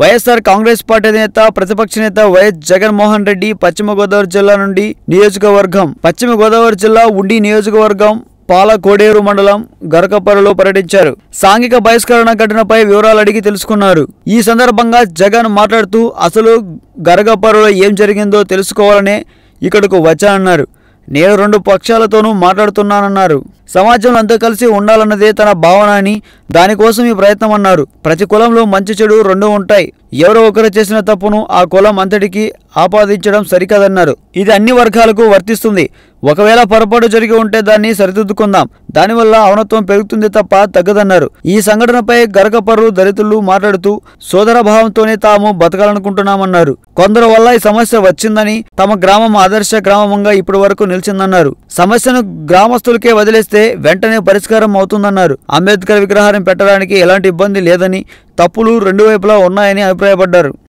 YSR Congress party నేత ప్రతిపక్ష నేత వైఎస్ జగన్మోహన్ రెడ్డి పశ్చిమ గోదావరి జిల్లా నుండి నియోజకవర్గం. పశ్చిమ గోదావరి జిల్లా ఉండి నియోజకవర్గం పాలకోడేరు మండలం గరకపరలో పర్యటించారు. సాంఘిక బహిష్కరణ ఘటనపై వివరాలు అడిగి తెలుసుకున్నారు. ఈ సందర్భంగా జగన్ మాట్లాడుతూ అసలు గరకపరలో ఏం జరిగిందో తెలుసుకోవాలనే ఇక్కడకు వచ్చానన్నారు. నేను రెండు పక్షాలతోనూ మాట్లాడుతున్నానన్నారు. సమాజంలో అంతా కలిసి ఉండాలన్నదే తన భావన అని దానికోసం ఈ ప్రయత్నం అన్నారు. ప్రతి కులంలో మంచి చెడు రెండు ఉంటాయి. ఎవరో ఒకరు చేసిన తప్పును ఆ కులం అంతటికి ఆపాదించడం సరికాదన్నారు. ఇది అన్ని వర్గాలకు వర్తిస్తుంది. ఒకవేళ పొరపాటు జరిగి ఉంటే దాన్ని సరిదిద్దుకుందాం. దానివల్ల అవనత్వం పెరుగుతుంది తప్ప తగ్గదన్నారు. ఈ సంఘటనపై గరకపర్రు దళితులు మాట్లాడుతూ సోదర భావంతోనే తాము బతకాలనుకుంటున్నామన్నారు. కొందరు వల్ల ఈ సమస్య వచ్చిందని తమ గ్రామం ఆదర్శ గ్రామంగా ఇప్పటి వరకు నిలిచిందన్నారు. సమస్యను గ్రామస్తులకే వదిలేస్తే వెంటనే పరిష్కారం అవుతుందన్నారు. అంబేద్కర్ విగ్రహాన్ని పెట్టడానికి ఎలాంటి ఇబ్బంది లేదని తప్పులు రెండు వైపులా ఉన్నాయని అభిప్రాయపడ్డారు.